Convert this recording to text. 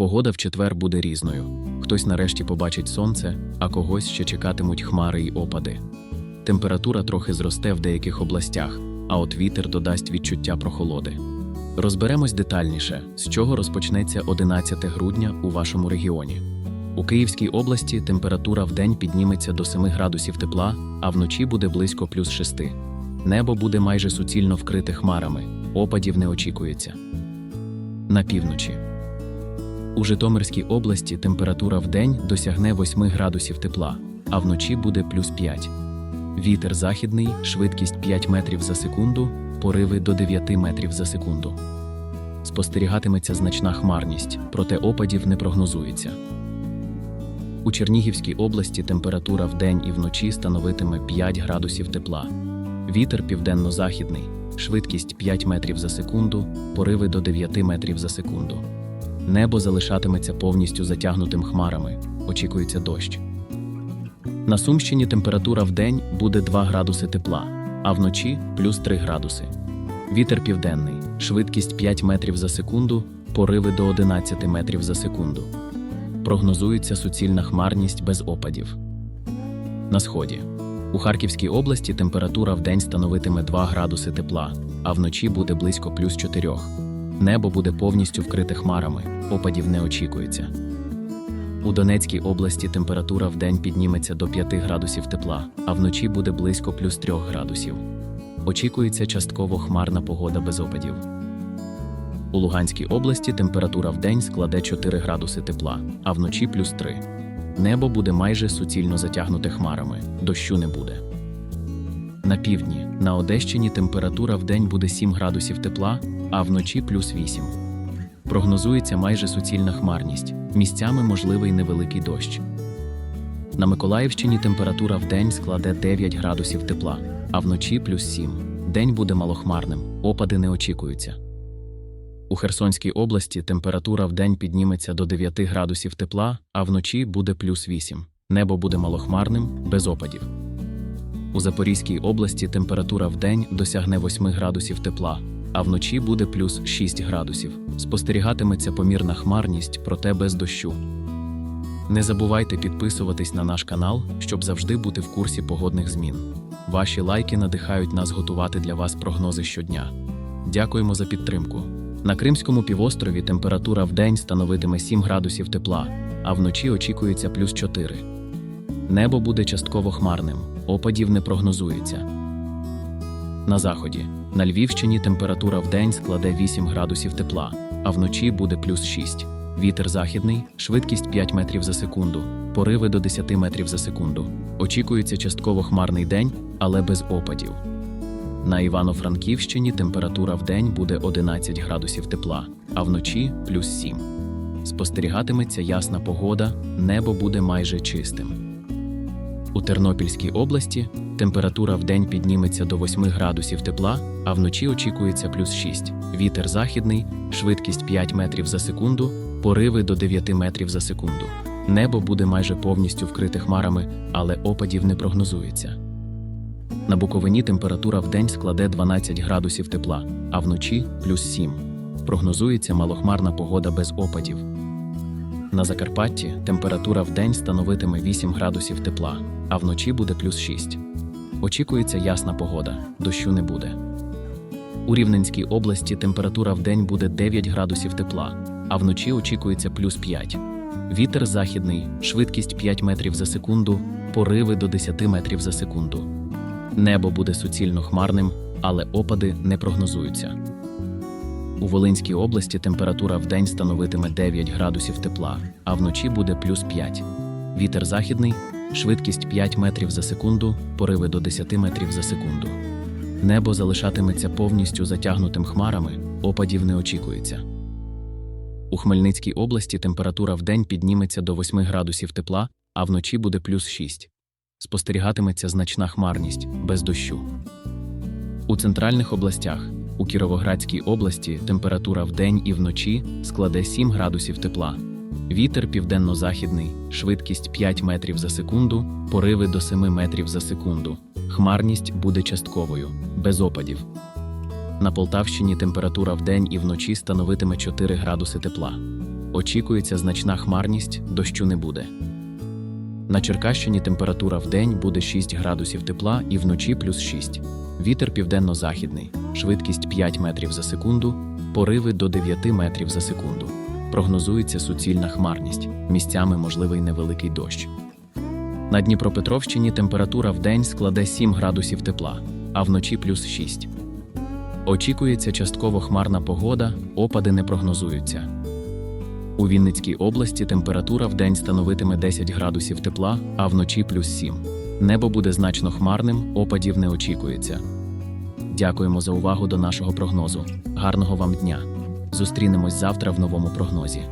Погода в четвер буде різною. Хтось нарешті побачить сонце, а когось ще чекатимуть хмари й опади. Температура трохи зросте в деяких областях, а от вітер додасть відчуття прохолоди. Розберемось детальніше, з чого розпочнеться 11 грудня у вашому регіоні. У Київській області температура в день підніметься до 7 градусів тепла, а вночі буде близько плюс 6. Небо буде майже суцільно вкрите хмарами, опадів не очікується. На півночі. У Житомирській області температура в день досягне 8 градусів тепла, а вночі буде плюс 5. Вітер західний, швидкість 5 метрів за секунду, пориви до 9 метрів за секунду. Спостерігатиметься значна хмарність, проте опадів не прогнозується. У Чернігівській області температура в день і вночі становитиме 5 градусів тепла. Вітер південно-західний, швидкість 5 метрів за секунду, пориви до 9 метрів за секунду. Небо залишатиметься повністю затягнутим хмарами, очікується дощ. На Сумщині температура в день буде 2 градуси тепла, а вночі плюс 3 градуси. Вітер південний, швидкість 5 метрів за секунду, пориви до 11 метрів за секунду. Прогнозується суцільна хмарність без опадів. На сході. У Харківській області температура в день становитиме 2 градуси тепла, а вночі буде близько плюс 4. Небо буде повністю вкрите хмарами, опадів не очікується. У Донецькій області температура в день підніметься до 5 градусів тепла, а вночі буде близько плюс 3 градусів. Очікується частково хмарна погода без опадів. У Луганській області температура в день складе 4 градуси тепла, а вночі плюс 3. Небо буде майже суцільно затягнуте хмарами, дощу не буде. На півдні, на Одещині температура в день буде 7 градусів тепла, а вночі плюс 8. Прогнозується майже суцільна хмарність, місцями можливий невеликий дощ. На Миколаївщині температура в день складе 9 градусів тепла, а вночі плюс 7. День буде малохмарним, опади не очікуються. У Херсонській області температура в день підніметься до 9 градусів тепла, а вночі буде плюс 8. Небо буде малохмарним, без опадів. У Запорізькій області температура в день досягне 8 градусів тепла, а вночі буде плюс 6 градусів. Спостерігатиметься помірна хмарність, проте без дощу. Не забувайте підписуватись на наш канал, щоб завжди бути в курсі погодних змін. Ваші лайки надихають нас готувати для вас прогнози щодня. Дякуємо за підтримку. На Кримському півострові температура в день становитиме 7 градусів тепла, а вночі очікується плюс 4. Небо буде частково хмарним, опадів не прогнозується. На заході. На Львівщині температура в день складе 8 градусів тепла, а вночі буде плюс 6. Вітер західний, швидкість 5 метрів за секунду, пориви до 10 метрів за секунду. Очікується частково хмарний день, але без опадів. На Івано-Франківщині температура в день буде 11 градусів тепла, а вночі плюс 7. Спостерігатиметься ясна погода, небо буде майже чистим. У Тернопільській області температура в день підніметься до 8 градусів тепла, а вночі очікується плюс 6. Вітер західний, швидкість 5 метрів за секунду, пориви до 9 метрів за секунду. Небо буде майже повністю вкрите хмарами, але опадів не прогнозується. На Буковині температура в день складе 12 градусів тепла, а вночі плюс 7. Прогнозується малохмарна погода без опадів. На Закарпатті температура в день становитиме 8 градусів тепла, а вночі буде плюс 6. Очікується ясна погода, дощу не буде. У Рівненській області температура в день буде 9 градусів тепла, а вночі очікується плюс 5. Вітер західний, швидкість 5 метрів за секунду, пориви до 10 метрів за секунду. Небо буде суцільно хмарним, але опади не прогнозуються. У Волинській області температура в день становитиме 9 градусів тепла, а вночі буде плюс 5. Вітер західний, швидкість 5 метрів за секунду, пориви до 10 метрів за секунду. Небо залишатиметься повністю затягнутим хмарами, опадів не очікується. У Хмельницькій області температура в день підніметься до 8 градусів тепла, а вночі буде плюс 6. Спостерігатиметься значна хмарність без дощу. У центральних областях у Кіровоградській області температура в день і вночі складе 7 градусів тепла. Вітер південно-західний, швидкість 5 метрів за секунду, пориви до 7 метрів за секунду. Хмарність буде частковою, без опадів. На Полтавщині температура в день і вночі становитиме 4 градуси тепла. Очікується значна хмарність, дощу не буде. На Черкащині температура в день буде 6 градусів тепла і вночі плюс 6. Вітер південно-західний, швидкість 5 метрів за секунду, пориви до 9 метрів за секунду. Прогнозується суцільна хмарність, місцями можливий невеликий дощ. На Дніпропетровщині температура в день складе 7 градусів тепла, а вночі плюс 6. Очікується частково хмарна погода, опади не прогнозуються. У Вінницькій області температура в день становитиме 10 градусів тепла, а вночі плюс 7. Небо буде значно хмарним, опадів не очікується. Дякуємо за увагу до нашого прогнозу. Гарного вам дня! Зустрінемось завтра в новому прогнозі.